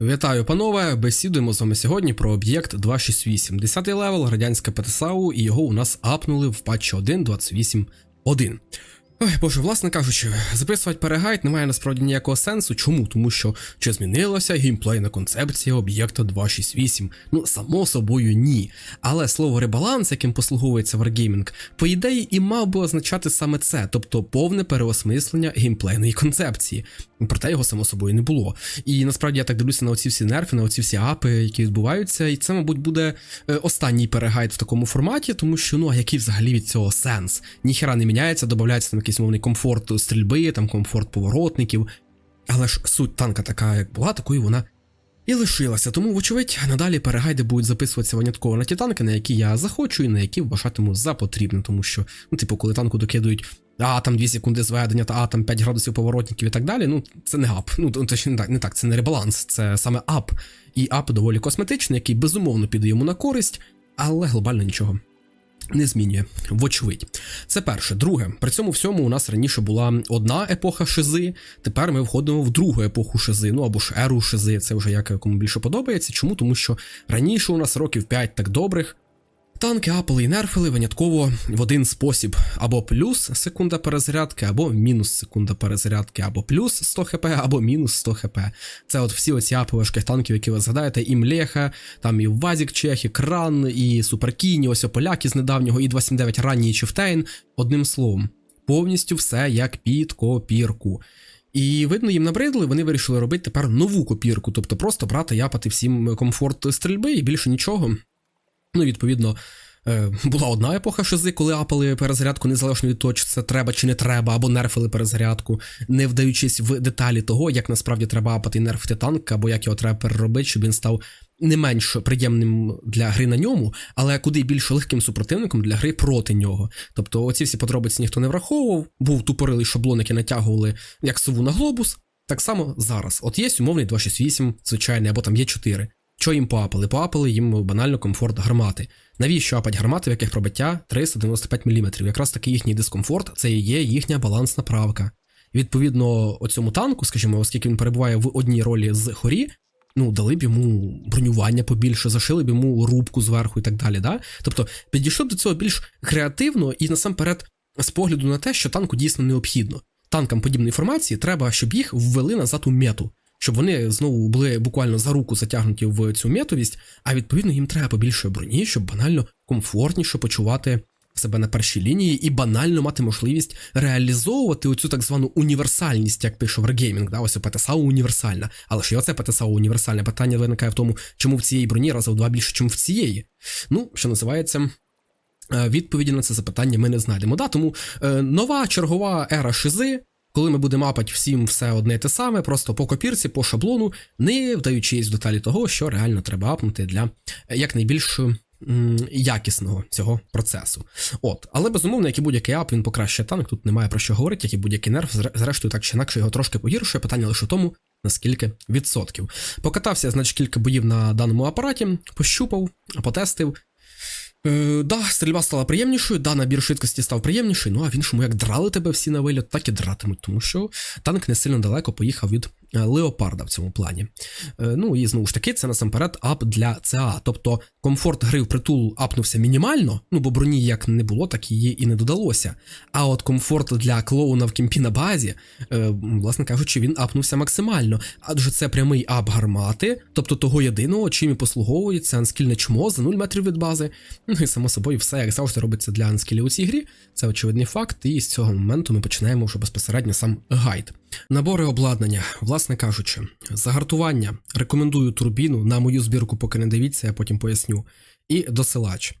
Вітаю, панове! Бесідуємо з вами сьогодні про об'єкт 268. 10 левел, радянське ПТСАУ, і його у нас апнули в патчі 1.28.1. Ой, боже, власне кажучи, записувати перегайд немає насправді ніякого сенсу. Чому? Тому що чи змінилася геймплейна концепція об'єкта 268? Ну, само собою, ні. Але слово ребаланс, яким послуговується Wargaming, по ідеї і мав би означати саме це, тобто повне переосмислення геймплейної концепції. Проте його само собою не було. І насправді я так дивлюся на оці всі нерфи, на оці всі апи, які відбуваються, і це, мабуть, буде е, останній перегайд в такому форматі, тому що ну а який взагалі від цього сенс? Ніхера не міняється, додається там якийсь мовний комфорт стрільби, там комфорт поворотників. Але ж суть танка така, як була, такою вона і лишилася. Тому, вочевидь, надалі перегайди будуть записуватися винятково на ті танки, на які я захочу, і на які вважатиму за потрібне, тому що, ну, типу, коли танку докидують. А там 2 секунди зведення, та а там 5 градусів поворотників і так далі. Ну, це не ап. Ну, точніше, не так, не так, це не ребаланс, це саме ап. І ап доволі косметичний, який безумовно піде йому на користь, але глобально нічого не змінює, вочевидь. Це перше. Друге, при цьому всьому у нас раніше була одна епоха шизи. Тепер ми входимо в другу епоху шизи, ну або ж еру шизи. Це вже як кому більше подобається. Чому? Тому що раніше у нас років 5 так добрих. Танки апали і нерфили винятково в один спосіб: або плюс секунда перезарядки, або мінус секунда перезарядки, або плюс 100 хп, або мінус 100 хп. Це от всі оці апи важких танків, які ви згадаєте, і Млеха, там і Вазік Чех, і Кран, і Суперкіні, ось поляки з недавнього, і 279 ранній Чифтейн. Одним словом, повністю все як під копірку. І видно, їм набридли, вони вирішили робити тепер нову копірку, тобто просто брати, япати всім комфорт стрільби і більше нічого. Ну, відповідно, е, була одна епоха шизи, коли апали перезарядку незалежно від того, чи це треба чи не треба, або нерфили перезарядку, не вдаючись в деталі того, як насправді треба апати і нерфити танк, або як його треба переробити, щоб він став не менш приємним для гри на ньому, але куди більш легким супротивником для гри проти нього. Тобто, оці всі подробиці ніхто не враховував, був тупорилий шаблон, який натягували як сову на глобус. Так само зараз. От є умовний 268, звичайний, або там є 4. Що їм поапали? Поапали їм банально комфорт гармати. Навіщо апать гармати, в яких пробиття 395 мм? Якраз таки їхній дискомфорт це і є їхня балансна правка. Відповідно, оцьому танку, скажімо, оскільки він перебуває в одній ролі з хорі, ну дали б йому бронювання побільше, зашили б йому рубку зверху і так далі. Да? Тобто підійшли б до цього більш креативно і насамперед з погляду на те, що танку дійсно необхідно. Танкам подібної формації треба, щоб їх ввели назад у мету щоб вони знову були буквально за руку затягнуті в цю метовість, а відповідно їм треба побільше броні, щоб банально комфортніше почувати себе на першій лінії і банально мати можливість реалізовувати оцю так звану універсальність, як пише Wargaming, да, ось ПТСАУ універсальна. Але ж і оце ПТСАУ універсальне питання виникає в тому, чому в цієї броні раза в два більше, ніж в цієї. Ну, що називається. Відповіді на це запитання ми не знайдемо. Да, Тому е, нова чергова ера шизи коли ми будемо мапати всім все одне те саме, просто по копірці, по шаблону, не вдаючись в деталі того, що реально треба апнути для якнайбільш якісного цього процесу. От, але безумовно, як і будь-який ап, він покращує танк, тут немає про що говорити, як і будь-який нерв, зрештою, так чи інакше його трошки погіршує. Питання лише в тому, наскільки відсотків. Покатався, значить, кілька боїв на даному апараті, пощупав, потестив. Е, Да, стрільба стала приємнішою, да, набір швидкості став приємніший, ну а в іншому, як драли тебе всі на виліт, так і дратимуть, тому що танк не сильно далеко поїхав від Леопарда в цьому плані. Е, Ну і знову ж таки, це насамперед ап для ЦА. Тобто комфорт гри в притул апнувся мінімально, ну бо броні як не було, так її і не додалося. А от комфорт для клоуна в кімпі на базі, е, власне кажучи, він апнувся максимально. Адже це прямий ап гармати, тобто того єдиного, чим і послуговується анскільне чмо за 0 метрів від бази. Ну і само собою, все як завжди робиться для анскілі у цій грі. Це очевидний факт, і з цього моменту ми починаємо вже безпосередньо сам гайд. Набори обладнання, власне кажучи, загартування. Рекомендую турбіну на мою збірку, поки не дивіться, я потім поясню. І досилач.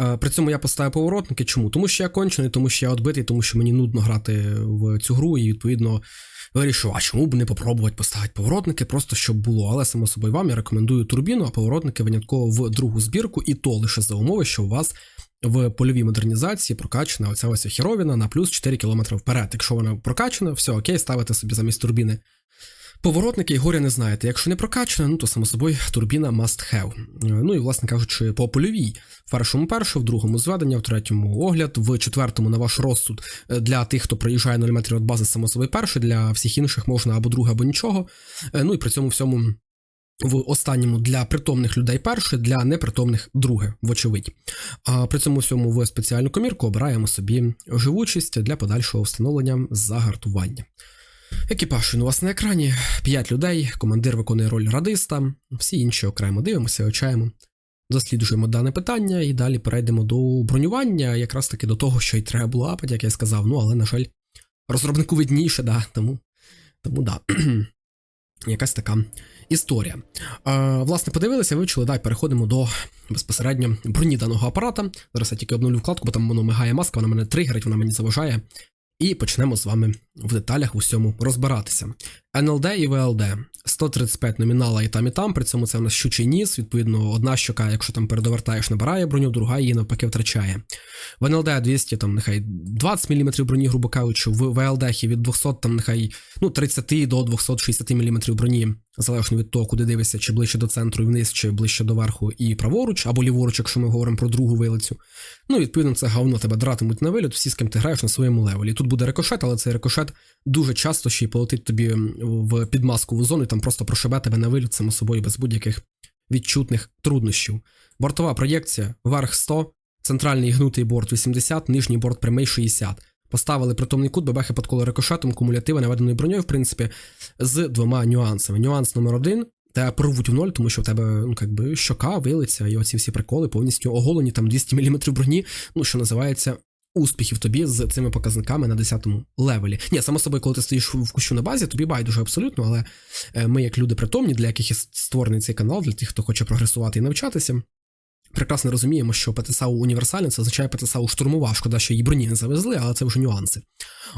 Е, При цьому я поставив поворотники. Чому? Тому що я кончений, тому що я відбитий, тому що мені нудно грати в цю гру, і відповідно вирішив, а чому б не попробувати поставити поворотники, просто щоб було. Але само собою вам я рекомендую турбіну, а поворотники винятково в другу збірку, і то лише за умови, що у вас в польовій модернізації прокачана оця ось херовіна на плюс 4 км вперед. Якщо вона прокачана, все окей, ставите собі замість турбіни. Поворотники і горя не знаєте. Якщо не прокачана, ну то само собою турбіна must have. Ну і, власне кажучи, по польовій. В першому перше, в другому зведення, в третьому огляд, в четвертому на ваш розсуд для тих, хто приїжджає 0 метрів від бази, само собою перший, для всіх інших можна або друге, або нічого. Ну і при цьому всьому В останньому для притомних людей перше, для непритомних друге, вочевидь. А при цьому всьому в спеціальну комірку обираємо собі живучість для подальшого встановлення загартування. Екіпаж він у вас на екрані, 5 людей, командир виконує роль радиста, всі інші окремо дивимося, вивчаємо, досліджуємо дане питання і далі перейдемо до бронювання, якраз таки до того, що й треба було апати, як я сказав. Ну, але, на жаль, розробнику видніше, да, тому, тому да. Якась така історія. Е, власне, подивилися, вивчили, да, переходимо до безпосередньо броні даного апарата. Зараз я тільки обновлю вкладку, бо там воно мигає маска, вона мене тригерить, вона мені заважає. І почнемо з вами в деталях в усьому розбиратися. НЛД і ВЛД 135 номінала і там, і там. При цьому це у нас щучий ніс. Відповідно, одна щока, якщо там передовертаєш, набирає броню, друга її навпаки втрачає. В НЛД 200, там нехай 20 мм броні, грубо кажучи, в ВЛД від 200, там нехай ну, 30 до 260 мм броні, залежно від того, куди дивишся, чи ближче до центру і вниз, чи ближче до верху і праворуч, або ліворуч, якщо ми говоримо про другу вилицю. Ну, відповідно, це говно тебе дратимуть на виліт, всі, з ким ти граєш на своєму левелі. Тут буде рикошет, але цей рикошет дуже часто ще й полетить тобі в підмаскову зону і там просто прошибе тебе на виліт само собою без будь-яких відчутних труднощів. Бортова проєкція верх 100, центральний гнутий борт 80, нижній борт прямий 60. Поставили притомний кут, бебехи під коло рикошетом, кумулятиви наведеною броньою, в принципі, з двома нюансами. Нюанс номер один. Тебе порвуть в ноль, тому що в тебе ну, как би, щока, вилиця, і оці всі приколи повністю оголені, там 200 мм броні, ну що називається, успіхів тобі з цими показниками на 10-му левелі. Ні, само собою, коли ти стоїш в кущу на базі, тобі байдуже абсолютно, але е, ми, як люди притомні, для яких є створений цей канал, для тих, хто хоче прогресувати і навчатися. Прекрасно розуміємо, що ПТСАУ універсальне, це означає ПТСАУ штурмова. Шкода, що її броні не завезли, але це вже нюанси.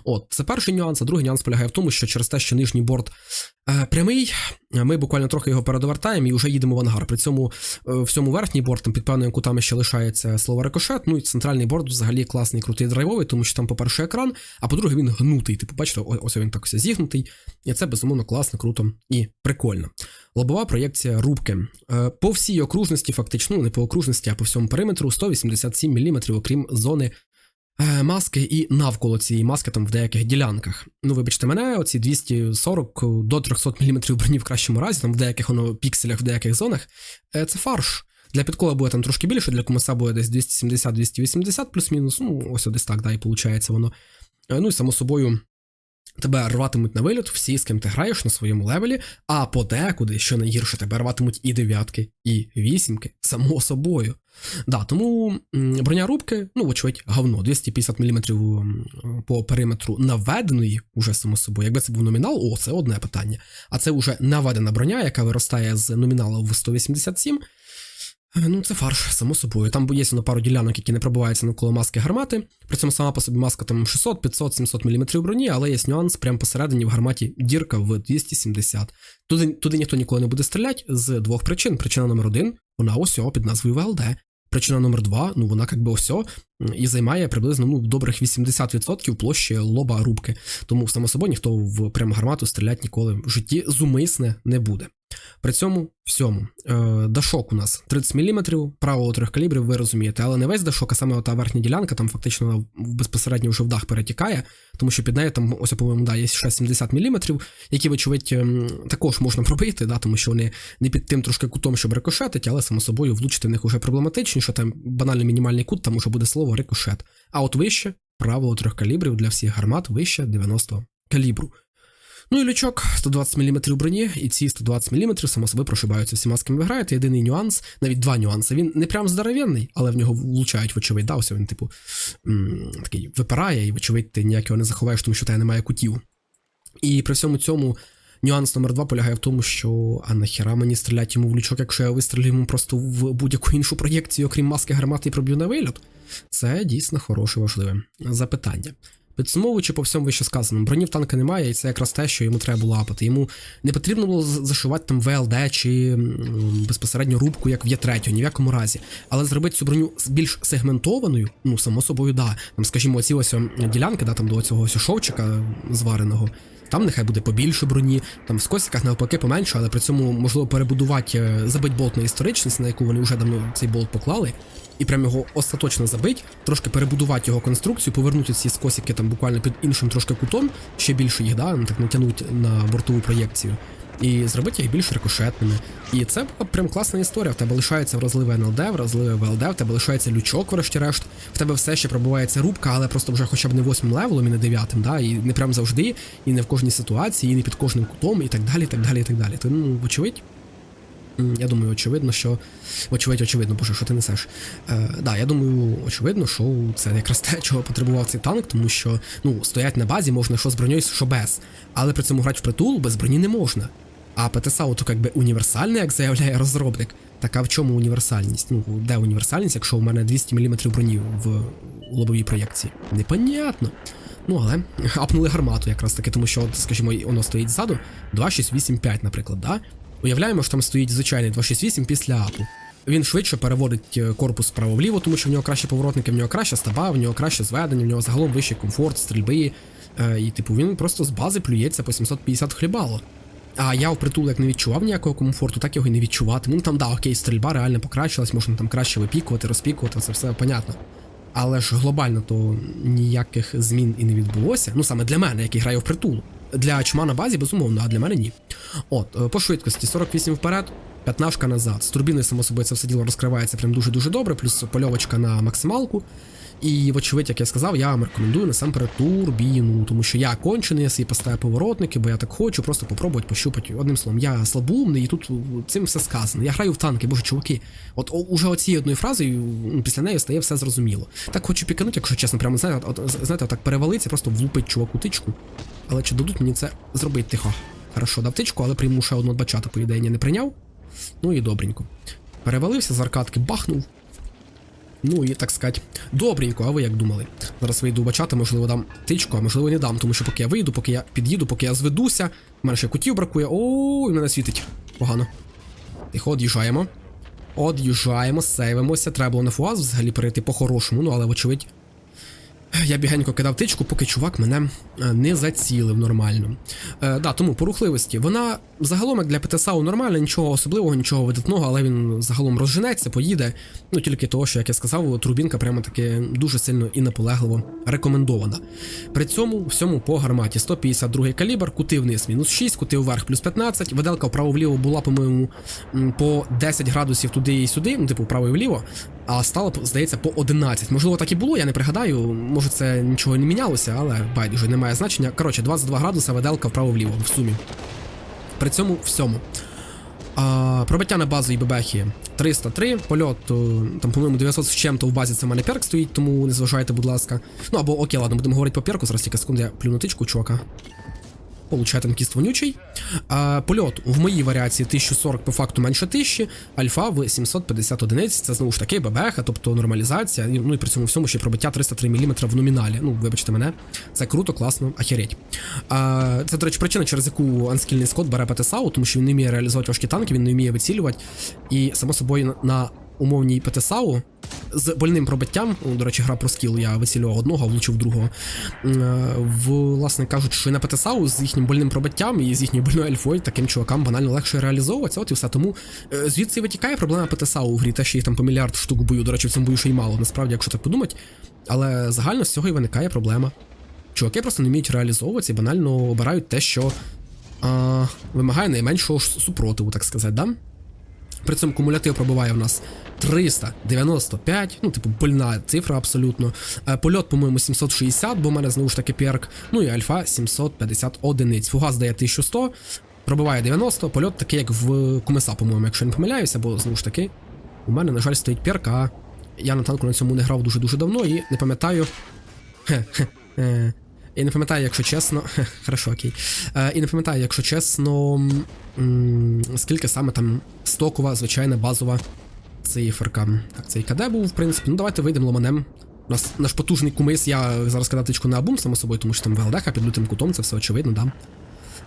От, це перший нюанс, а другий нюанс полягає в тому, що через те, що нижній борт е, прямий, ми буквально трохи його передовертаємо і вже їдемо в ангар. При цьому е, всьому верхній борт там під певними кутами ще лишається слово рикошет. Ну і центральний борт взагалі класний, крутий драйвовий, тому що там, по-перше, екран, а по-друге, він гнутий. Типу, бачите, ось він так ось зігнутий. І це безумовно класно, круто і прикольно. Лобова проєкція рубки. Е, по всій окружності, фактично, ну, не по окружності, а по всьому периметру 187 мм, окрім зони маски і навколо цієї маски там в деяких ділянках. Ну, вибачте мене, оці 240 до 300 мм броні в кращому разі, там в деяких воно пікселях, в деяких зонах. е, Це фарш. Для підкола буде там трошки більше, для комуса буде десь 270-280 плюс-мінус. Ну, ось десь так, да, і виходить воно. Е, Ну і само собою. Тебе рватимуть на виліт всі, з ким ти граєш на своєму левелі, а подекуди, що найгірше, тебе рватимуть і дев'ятки, і вісімки, само собою. Да, тому броня рубки, ну, вочевидь, говно, 250 мм по периметру наведеної, уже само собою. Якби це був номінал, о, це одне питання. А це вже наведена броня, яка виростає з номіналу в 187. Ну, це фарш, само собою. Там є на пару ділянок, які не пробиваються навколо маски гармати. При цьому сама по собі маска там 600, 500, 700 мм броні, але є нюанс прямо посередині в гарматі дірка в 270. Туди, туди ніхто ніколи не буде стріляти з двох причин. Причина номер один вона ось під назвою ВЛД. Причина номер два, ну вона як би ось і займає приблизно ну, добрих 80% площі лоба рубки. Тому само собою ніхто в пряму гармату стріляти ніколи в житті зумисне не буде. При цьому всьому е, дашок у нас 30 мм, правило трьох калібрів, ви розумієте, але не весь дашок, а саме та верхня ділянка, там фактично безпосередньо вже в дах перетікає, тому що під нею там, ось, по-моєму, да, є ще 70 мм, які, вочевидь, ем, також можна пробити, да, тому що вони не під тим трошки кутом, щоб рикошетить, але само собою влучити в них вже проблематичніше, там банально мінімальний кут, там уже буде слово рикошет. А от вище правило трьох калібрів для всіх гармат вище 90 калібру. Ну і лючок 120 мм броні, і ці 120 мм само собою прошибаються всіма, з ким ви граєте. Єдиний нюанс, навіть два нюанси. Він не прям здоровенний, але в нього влучають, вочевидь, да, ось він, типу, м такий випирає, і, вочевидь, ти ніяк його не заховаєш, тому що тебе немає кутів. І при всьому цьому нюанс номер два полягає в тому, що а нахіра мені стріляти йому в лючок, якщо я вистрілю йому просто в будь-яку іншу проєкцію, окрім маски гармати і проб'ю на вильот? Це дійсно хороше важливе запитання. Підсумовуючи по всьому вище сказаному, бронів танка немає, і це якраз те, що йому треба було апати. Йому не потрібно було зашивати там ВЛД чи безпосередньо рубку, як в Є3, ні в якому разі. Але зробити цю броню більш сегментованою, ну само собою, да. Там, скажімо, оці ось ділянки, да, там до цього ось шовчика звареного. Там нехай буде побільше броні, там в скосиках навпаки поменше, але при цьому можливо перебудувати, е, забить болт на історичність, на яку вони вже давно цей болт поклали, і прям його остаточно забить, трошки перебудувати його конструкцію, повернути ці скосики там буквально під іншим трошки кутом, ще більше їх, да, ну, так натягнути на бортову проєкцію. І зробити їх більш рикошетними. І це була прям класна історія. В тебе лишається вразливе НЛД, вразливе ВЛД, в тебе лишається лючок, врешті-решт. В тебе все ще пробувається рубка, але просто вже хоча б не восьмим левелом і не дев'ятим, да, і не прям завжди, і не в кожній ситуації, і не під кожним кутом, і так далі, і так далі, і так далі. То, ну, вочевидь, Я думаю, очевидно, що. Очевидь, очевидно, боже, що ти несеш. Е, да, я думаю, очевидно, що це якраз те, чого потребував цей танк, тому що ну, стоять на базі можна що з броньою, що без. Але при цьому грати в притул без броні не можна. А ПТСАУ то якби універсальне, як заявляє розробник. Так а в чому універсальність? Ну, де універсальність, якщо у мене 200 мм броні в лобовій проєкції? Непонятно. Ну, але апнули гармату якраз таки, тому що, от, скажімо, воно стоїть ззаду 2685, наприклад, да? Уявляємо, що там стоїть звичайний 268 після апу. Він швидше переводить е, корпус вправо-вліво, тому що в нього краще поворотники, в нього краще стаба, в нього краще зведення, в нього загалом вищий комфорт, стрільби. Е, і, типу, він просто з бази плюється по 750 хлібало. А я в притул як не відчував ніякого комфорту, так його і не відчувати. Ну там, да, окей, стрільба реально покращилась, можна там краще випікувати, розпікувати, це все понятно. Але ж глобально то ніяких змін і не відбулося. Ну саме для мене, який грає в притул. Для чма на базі, безумовно, а для мене ні. От, е, по швидкості 48 вперед, 15 назад. З турбіною, само собою, це все діло розкривається прям дуже-дуже добре, плюс польовочка на максималку. І, вочевидь, як я сказав, я вам рекомендую насамперед турбіну, тому що я кончений, я собі поставив поворотники, бо я так хочу, просто попробувати пощупати. Одним словом, я слабоумний, і тут цим все сказано. Я граю в танки, боже, чуваки. От уже оцією одною фразою, після неї стає все зрозуміло. Так хочу піканути, якщо чесно, прямо знаєте, от, знаєте, так перевалиться, просто влупить чуваку тичку. Але чи дадуть мені це зробити тихо? Хорошо, дав тичку, але прийму ще одну бачата, по ідеї, не прийняв. Ну і добренько. Перевалився, з аркадки бахнув. Ну і так сказати, добренько, а ви як думали? Зараз вийду бачати, можливо, дам тичку, а можливо не дам, тому що поки я вийду, поки я під'їду, поки я зведуся, в мене ще кутів бракує. О, і мене світить. Погано. Тихо, од'їжджаємо. Од'їжджаємо, сейвимося. Треба було на фуаз взагалі перейти по-хорошому, ну але вочевидь. Я бігенько кидав тичку, поки чувак мене е, не зацілив нормально. Е, да, тому по рухливості. Вона загалом як для ПТСАУ нормальна, нічого особливого, нічого видатного, але він загалом розженеться, поїде. Ну тільки того, що, як я сказав, турбінка прямо таки дуже сильно і наполегливо рекомендована. При цьому всьому по гарматі 152 калібр, кути вниз мінус 6, кути вверх плюс 15. Виделка вправо-вліво була, по-моєму, по 10 градусів туди і сюди, ну, типу, вправо і вліво, а стало, здається, по 11. Можливо, так і було, я не пригадаю. Може, це нічого не мінялося, але байдуже немає значення. Коротше, 22 градуса веделка вправо-вліво в сумі. При цьому всьому. А, пробиття на базу і бебехи 303, польот, там, по-моєму, 900 з чим-то в базі це в мене перк стоїть, тому не зважайте, будь ласка. Ну або окей, ладно, будемо говорити по перку, зараз тільки секунду, я плюну тичку, чувака. Получає танкіст вонючий. А, польот в моїй варіації 1040 по факту менше 1000, альфа в 750 одиниць. Це знову ж таки ББХ, тобто нормалізація. Ну і при цьому всьому ще пробиття 303 мм в номіналі. Ну, вибачте мене, це круто, класно, ахереть. А, це, до речі, причина, через яку анскільний скот бере ПТСАУ, тому що він не вміє реалізувати важкі танки, він не вміє вицілювати. І само собою на, на умовній ПТСАУ з больним пробиттям, о, до речі, гра про скіл, я вицілював одного, а влучив другого. Е, Власне кажуть, що на ПТСАУ з їхнім больним пробиттям і з їхньою больною альфою таким чувакам банально легше реалізовуватися. От і все. Тому е, звідси витікає проблема ПТСАУ у грі, те, що їх там по мільярд штук в бою. До речі, в цьому бою ще й мало, насправді, якщо так подумати. Але загально з цього і виникає проблема. Чуваки просто не вміють реалізовуватися і банально обирають те, що а, вимагає найменшого супротиву, так сказати, да? При цьому кумулятив пробиває в нас 395, ну, типу, больна цифра абсолютно. Е, Польот, по-моєму, 760, бо в мене знову ж таки перк. Ну і альфа 750 одиниць. Фугас дає 1100, пробиває 90, польот такий, як в Кумеса, по-моєму, якщо не помиляюся, бо знову ж таки, у мене, на жаль, стоїть перк, а я на танку на цьому не грав дуже-дуже давно і не пам'ятаю. Е, І не пам'ятаю, якщо чесно. Хорошо, окей. Е, І не пам'ятаю, якщо чесно, скільки саме там стокова, звичайна базова циферка. Так, цей КД був, в принципі. Ну, давайте вийдемо ломанем. У нас наш потужний кумис, я зараз кидав тичку на абум, само собою, тому що там ВЛДХ під лютим кутом, це все очевидно, да.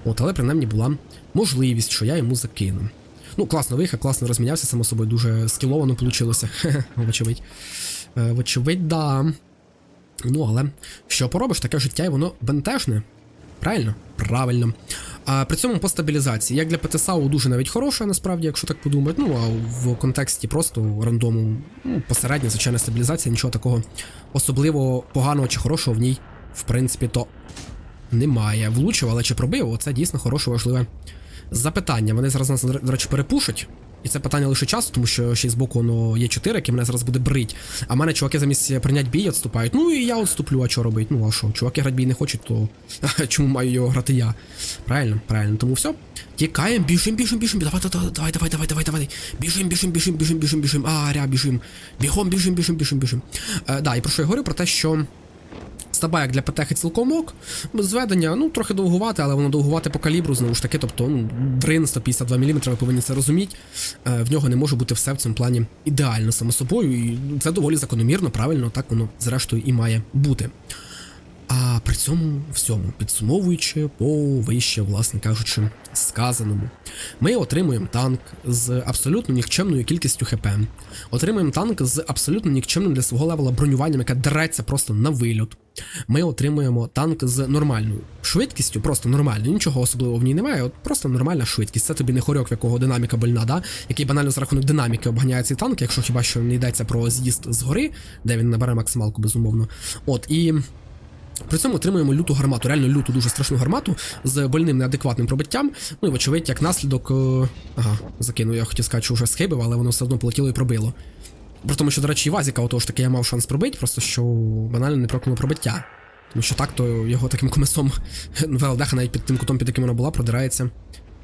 От, але принаймні була можливість, що я йому закину. Ну, класно виїхав, класно розмінявся, само собою, дуже скіловано вийшло. Вочевидь. Е, Вочевидь, да. Ну, але що поробиш, таке життя, і воно бентежне. Правильно? Правильно. А при цьому по стабілізації, як для ПТСАУ дуже навіть хороша, насправді, якщо так подумати. Ну, а в контексті просто рандому, ну, посередня, звичайна стабілізація, нічого такого особливо поганого чи хорошого в ній, в принципі, то немає. Влучив, але чи пробив, оце дійсно хороше, важливе Запитання. Вони зараз нас, до речі, перепушать. І це питання лише часу, тому що ще й збоку воно є 4, які мене зараз буде брить. А мене чуваки замість прийняти бій відступають. Ну і я відступлю, а що робить? Ну а що? Чуваки грати бій не хочуть, то чому маю його грати я? Правильно, правильно. Тому все. Тікаємо, біжим, біжим, біжим. Давай, давай, давай, давай, давай, давай. Біжим, біжим, біжим, біжим, біжим, біжим. А, ря, біжим. Бігом, біжим, біжим, біжим, біжим. Е, да, і про що я говорю? Про те, що. Стаба як для ПТХ цілком ок. Зведення, ну, трохи довгувати, але воно довгувати по калібру, знову ж таки. Тобто, ну, дрин 152 мм, ви повинні це розуміти. Е, в нього не може бути все в цьому плані ідеально, само собою. І це доволі закономірно, правильно, так воно зрештою і має бути. А при цьому всьому, підсумовуючи по вище, власне кажучи, сказаному, ми отримуємо танк з абсолютно нікчемною кількістю ХП. Отримуємо танк з абсолютно нікчемним для свого левела бронюванням, яке дереться просто на вильот. Ми отримуємо танк з нормальною швидкістю, просто нормальною, нічого особливого в ній немає, от просто нормальна швидкість. Це тобі не хорьок, в якого динаміка больна, да? який банально за рахунок динаміки обганяє цей танк, якщо хіба що не йдеться про з'їзд з гори, де він набере максималку, безумовно. От і. При цьому отримуємо люту гармату, реально люту, дуже страшну гармату з больним неадекватним пробиттям. Ну і вочевидь, як наслідок. е, Ага, закинув, я хотів сказати, що вже схибив, але воно все одно полетіло і пробило. При тому, що, до речі, і Вазіка, отож таки я мав шанс пробити, просто що банально не прокнув пробиття. Тому що так, то його таким комесом ВЛДХ навіть під тим кутом, під яким вона була, продирається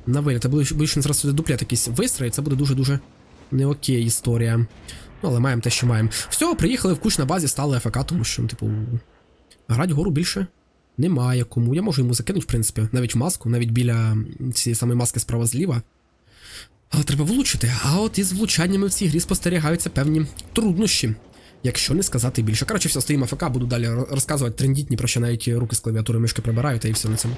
на виліт. Боюсь, що зараз сюди дуплет якийсь вистрає, це буде дуже-дуже не окей історія. Ну, але маємо те, що маємо. Все, приїхали в куч на базі, стали АФК, тому що, ну, типу, Грати вгору більше немає кому. Я можу йому закинути, в принципі, навіть в маску, навіть біля цієї самої маски справа зліва. Але треба влучити. А от із влучаннями в цій грі спостерігаються певні труднощі. Якщо не сказати більше. Коротше, все, стоїмо АФК, буду далі розказувати трендітні, про що навіть руки з клавіатури мишки прибираю, та і все на цьому.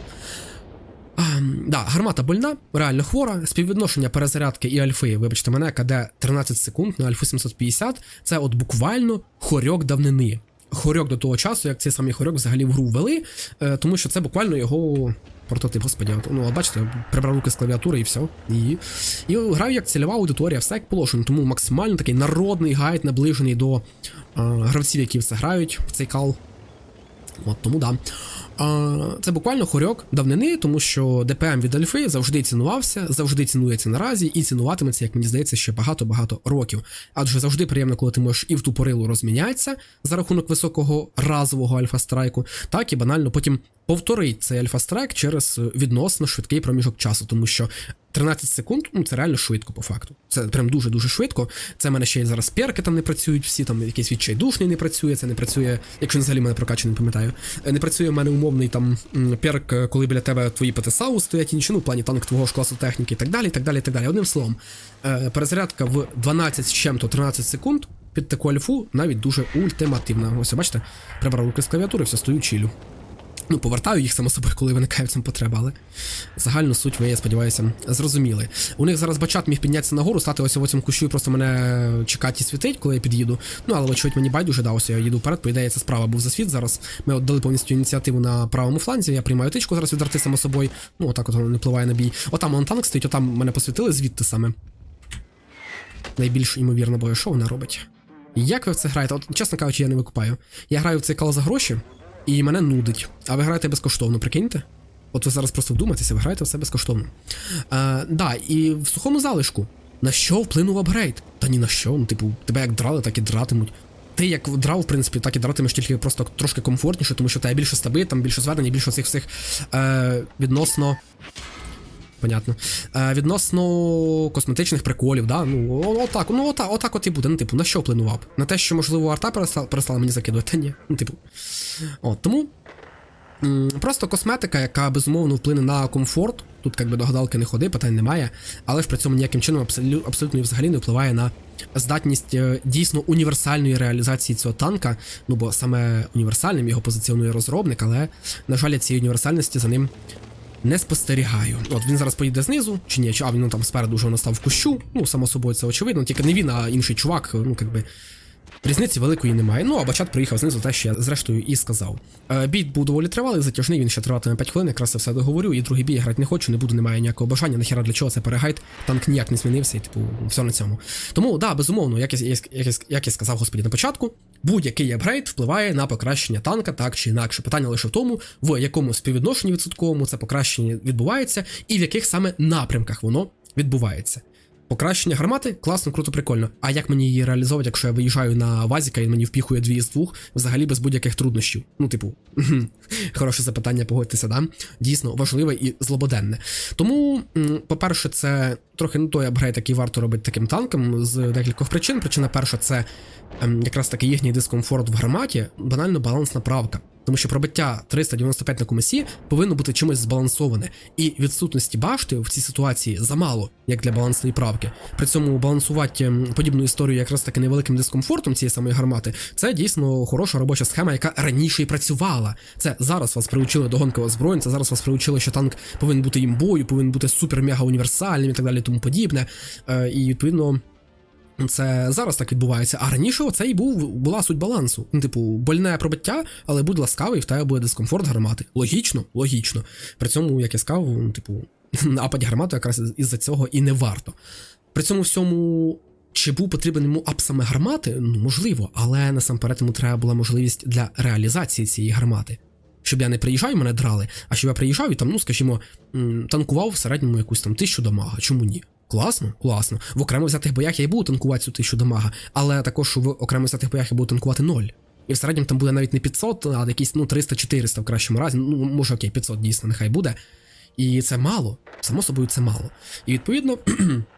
А, да, гармата больна, реально хвора. Співвідношення перезарядки і альфи, вибачте мене, КД 13 секунд на альфу 750. Це от буквально хорьок давнини. Хорьок до того часу, як цей самий хорьок взагалі в гру ввели, е, тому що це буквально його прототип, господі. От, Ну, от бачите, прибрав руки з клавіатури і все. І, і граю як цільова аудиторія, все як положено. Тому максимально такий народний гайд, наближений до е, гравців, які в це грають в цей кал. От тому да. А, Це буквально хорьок давнини, тому що ДПМ від Альфи завжди цінувався, завжди цінується наразі і цінуватиметься, як мені здається, ще багато-багато років. Адже завжди приємно, коли ти можеш і в ту порилу розмінятися за рахунок високого разового альфа-страйку, так і банально потім повторить цей альфа-страйк через відносно швидкий проміжок часу, тому що 13 секунд ну це реально швидко по факту. Це прям дуже-дуже швидко. Це в мене ще й зараз перки там не працюють, всі там якийсь відчайдушний не працює, це не працює, якщо взагалі мене прокачаний, не пам'ятаю. Е, Не працює в мене умовний там перк, е, коли біля тебе твої ПТСАУ стоять інші, ну, в плані танк твого ж класу техніки і так далі, і так далі, і так далі. Одним словом, е, перезарядка в 12 з чим-то 13 секунд під таку альфу навіть дуже ультимативна. Ось, бачите, прибрав руки з клавіатури, все стою чилю. Ну, повертаю їх само собою, коли виникає в цьому потреба, але загальну суть ви, я сподіваюся, зрозуміли. У них зараз бачат міг піднятися нагору, стати ось в цьому кущу і просто мене чекати і світить, коли я під'їду. Ну, але вочевидь мені байдуже да, ось я їду вперед, по ідеї, це справа був засвіт зараз. Ми от дали повністю ініціативу на правому фланзі, я приймаю тичку зараз відверти само собою. Ну, отак от воно не впливає на бій. Отам он танк стоїть, отам мене посвітили, звідти саме. Найбільш ймовірно, бо що вона робить? Як ви в це граєте? От, чесно кажучи, я не викупаю. Я граю в цей кал за гроші, і мене нудить. А ви граєте безкоштовно, прикиньте? От ви зараз просто вдумайтеся, ви граєте все безкоштовно. А, да, і в сухому залишку. На що вплинув апгрейд? Та ні на що. Ну, типу, тебе як драли, так і дратимуть. Ти як драв, в принципі, так і дратимеш тільки просто трошки комфортніше, тому що тебе більше стаби, там більше зведення, більше цих всіх е, відносно. Понятно. Е, відносно косметичних приколів, да? Ну, отак, ну отак, отак от і буде. Ну, типу, на що вплинував? На те, що, можливо, арта перестала, мені закидувати? Ні. Ну, типу. От, тому. Просто косметика, яка безумовно вплине на комфорт. Тут якби до гадалки не ходи, питань немає, але ж при цьому ніяким чином абсолю- абсолютно взагалі не впливає на здатність е, дійсно універсальної реалізації цього танка. Ну бо саме універсальним його позиціонує розробник, але, на жаль, цієї універсальності за ним не спостерігаю. От він зараз поїде знизу, чи ні, а він ну, там спереду вже настав в кущу. Ну, само собою, це очевидно, тільки не він, а інший чувак, ну якби. Різниці великої немає. Ну, а бачат приїхав знизу, те, що я зрештою і сказав. Е, бій був доволі тривалий, затяжний, він ще триватиме 5 хвилин, якраз це все договорю. І другий бій грати не хочу, не буду, немає ніякого бажання. Нахіра для чого це перегайд, танк ніяк не змінився, і типу, все на цьому. Тому, да, безумовно, як я, як, я, як я сказав господі на початку, будь-який апгрейд впливає на покращення танка так чи інакше. Питання лише в тому, в якому співвідношенні відсотковому це покращення відбувається, і в яких саме напрямках воно відбувається. Покращення гармати класно, круто, прикольно. А як мені її реалізовувати, якщо я виїжджаю на Вазіка і мені впіхує дві з двох, взагалі без будь-яких труднощів? Ну, типу, хороше запитання, погодьтеся, да? Дійсно важливе і злободенне. Тому, по-перше, це трохи не той апгрейд, який варто робити таким танком з декількох причин. Причина перша це ем, якраз таки їхній дискомфорт в гарматі, банально балансна правка. Тому що пробиття 395 на комесі повинно бути чимось збалансоване, і відсутності башти в цій ситуації замало, як для балансної правки. При цьому балансувати подібну історію якраз таки невеликим дискомфортом цієї самої гармати, це дійсно хороша робоча схема, яка раніше і працювала. Це зараз вас приучили до гонкового озброєння, це зараз вас приучили, що танк повинен бути імбою, повинен бути супер-мега універсальним і так далі, тому подібне. Е, і відповідно. Це зараз так відбувається, а раніше оце і був була суть балансу. Ну, типу, больне пробиття, але будь ласкавий, в тебе буде дискомфорт гармати. Логічно, логічно. При цьому, як я сказав, ну, типу, нападі гармату якраз із-за цього і не варто. При цьому всьому, чи був потрібен йому ап саме гармати, ну можливо, але насамперед йому треба була можливість для реалізації цієї гармати. Щоб я не приїжджав і мене драли, а щоб я приїжджав і там, ну скажімо, танкував в середньому якусь там тисячу дамага. Чому ні? Класно, класно. В окремо взятих боях я і буду танкувати цю тисячу дамага, але також в окремо взятих боях я буду танкувати 0. І в середньому там буде навіть не 500, а якісь ну 300-400 в кращому разі. Ну, може окей, 500 дійсно, нехай буде. І це мало. Само собою, це мало. І відповідно.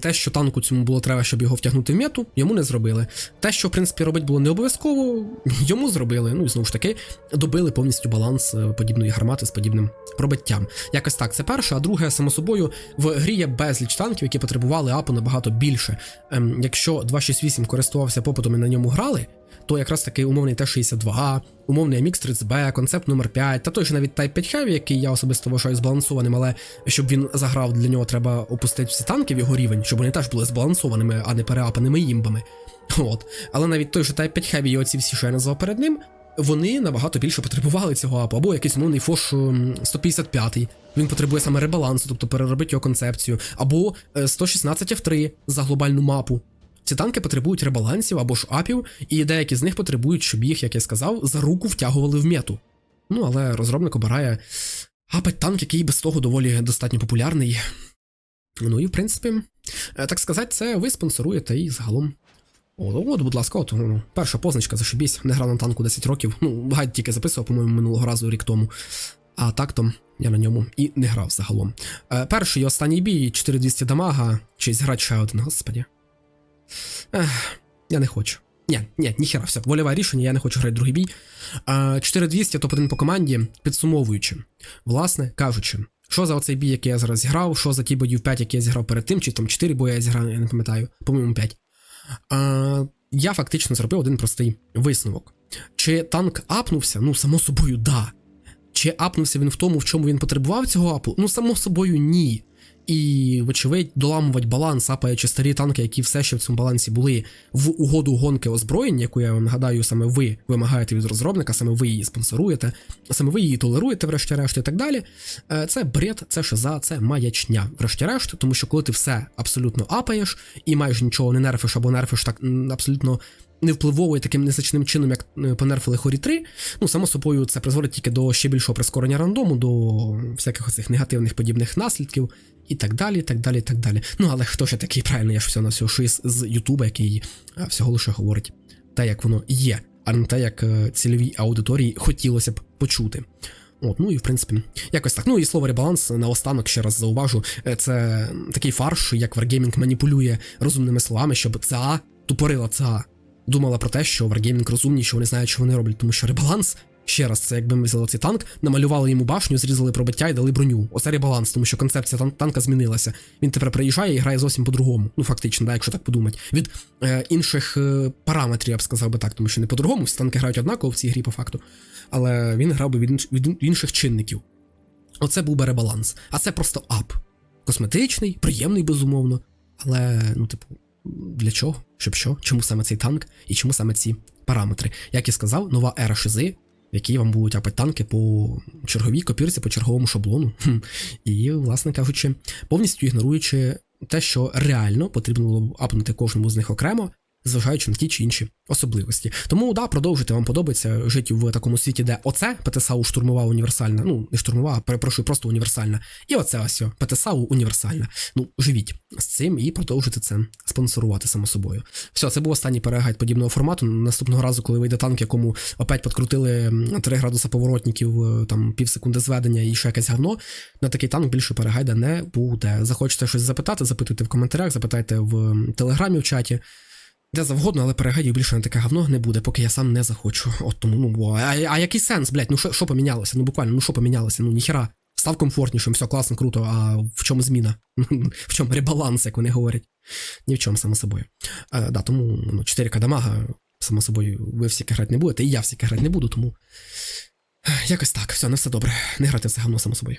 Те, що танку цьому було треба, щоб його втягнути в мету, йому не зробили. Те, що в принципі робити було не обов'язково, йому зробили. Ну і знову ж таки, добили повністю баланс е, подібної гармати з подібним пробиттям. Якось так, це перше. А друге, само собою, в грі є безліч танків, які потребували апу набагато більше. Ем, якщо 268 користувався попитом і на ньому грали, то якраз таки умовний Т-62, умовний MX 30B, концепт номер 5 та той же навіть Type 5 Heavy, який я особисто вважаю збалансованим, але щоб він заграв, для нього треба опустити всі танки в його рівень, щоб вони теж були збалансованими, а не переапаними імбами. От. Але навіть той же Type 5 Heavy і оці всі, що я назвав перед ним, вони набагато більше потребували цього апу, або якийсь умовний Фош 155 він потребує саме ребалансу, тобто переробити його концепцію, або е, 116 F3 за глобальну мапу. Ці танки потребують ребалансів або ж апів, і деякі з них потребують, щоб їх, як я сказав, за руку втягували в мету. Ну, але розробник обирає апать танк, який без того доволі достатньо популярний. Ну і в принципі, е, так сказати, це ви спонсоруєте і загалом. О, от, будь ласка, от перша позначка, зашибісь, не грав на танку 10 років. Ну, гайд тільки записував, по-моєму, минулого разу рік тому. А так то я на ньому і не грав загалом. Е, перший і останній бій, 4200 дамага, чи зіграти ще один, господі. Ех, я не хочу. Ні, ні, ніхера, все, вольове рішення, я не хочу грати другий бій. 4200 топ-1 по команді, підсумовуючи, власне кажучи, що за оцей бій, який я зараз зіграв, що за ті боїв 5, які я зіграв перед тим, чи там 4 бої я зіграв, я не пам'ятаю, по-моєму 5. А, я фактично зробив один простий висновок. Чи танк апнувся? Ну, само собою, да. Чи апнувся він в тому, в чому він потребував цього апу? Ну, само собою, ні. І, вочевидь, доламувати баланс, апаючи старі танки, які все ще в цьому балансі були в угоду гонки озброєння, яку я вам нагадаю, саме ви вимагаєте від розробника, саме ви її спонсоруєте, саме ви її толеруєте, врешті-решт, і так далі. Е, Це бред, це шиза, це маячня, врешті-решт, тому що коли ти все абсолютно апаєш і майже нічого не нерфиш або нерфиш так абсолютно невпливово і таким незначним чином, як е, понерфили Хорі 3, ну, само собою, це призводить тільки до ще більшого прискорення рандому, до всяких оцих негативних подібних наслідків. І так далі, так далі, так далі. Ну, але хто ж такий правильно, я ж все на всього шиз з Ютуба, який всього лише говорить те, як воно є, а не те, як е, цільовій аудиторії хотілося б почути. От, ну і в принципі, якось так. Ну і слово ребаланс наостанок ще раз зауважу. е, Це такий фарш, як Wargaming маніпулює розумними словами, щоб ЦА, тупорила ЦА, думала про те, що Wargaming розумні, що вони знають, що вони роблять, тому що ребаланс. Ще раз, це якби ми взяли цей танк, намалювали йому башню, зрізали пробиття і дали броню. Оце ребаланс, тому що концепція тан- танка змінилася. Він тепер приїжджає і грає зовсім по-другому. Ну, фактично, да, якщо так подумати. Від е, інших е, параметрів, я б сказав би так, тому що не по-другому, всі танки грають однаково в цій грі по факту. Але він грав би від, інш- від інших чинників. Оце був би ребаланс. А це просто ап. Косметичний, приємний, безумовно. Але, ну, типу, Для чого? Щоб що? Чому саме цей танк і чому саме ці параметри? Як і сказав, нова ера шизи, в якій вам будуть апати танки по черговій копірці, по черговому шаблону. І, власне кажучи, повністю ігноруючи те, що реально потрібно було б апнути кожному з них окремо, зважаючи на ті чи інші особливості. Тому да, продовжуйте, вам подобається жити в такому світі, де оце ПТСАУ штурмова універсальна, ну не штурмова, перепрошую, просто універсальна. І оце ось ПТСАУ універсальна. Ну, живіть з цим і продовжуйте це спонсорувати само собою. Все, це був останній перегляд подібного формату. Наступного разу, коли вийде танк, якому опять підкрутили 3 градуса поворотників, е, там пів секунди зведення і ще якесь говно, на такий танк більше перегайда не буде. Захочете щось запитати, запитуйте в коментарях, запитайте в телеграмі в чаті. Де завгодно, але перегадів більше на таке говно не буде, поки я сам не захочу. От тому, ну бо. А, а який сенс, блядь, ну що помінялося? Ну буквально, ну що помінялося? Ну ніхера. Став комфортнішим, все класно, круто, а в чому зміна? в чому ребаланс, як вони говорять? Ні в чому, само собою. А, да, тому ну, 4К дамага, само собою, ви всі грати не будете, і я всі грати не буду, тому. Якось так, все, не все добре. Не грати це говно само собою.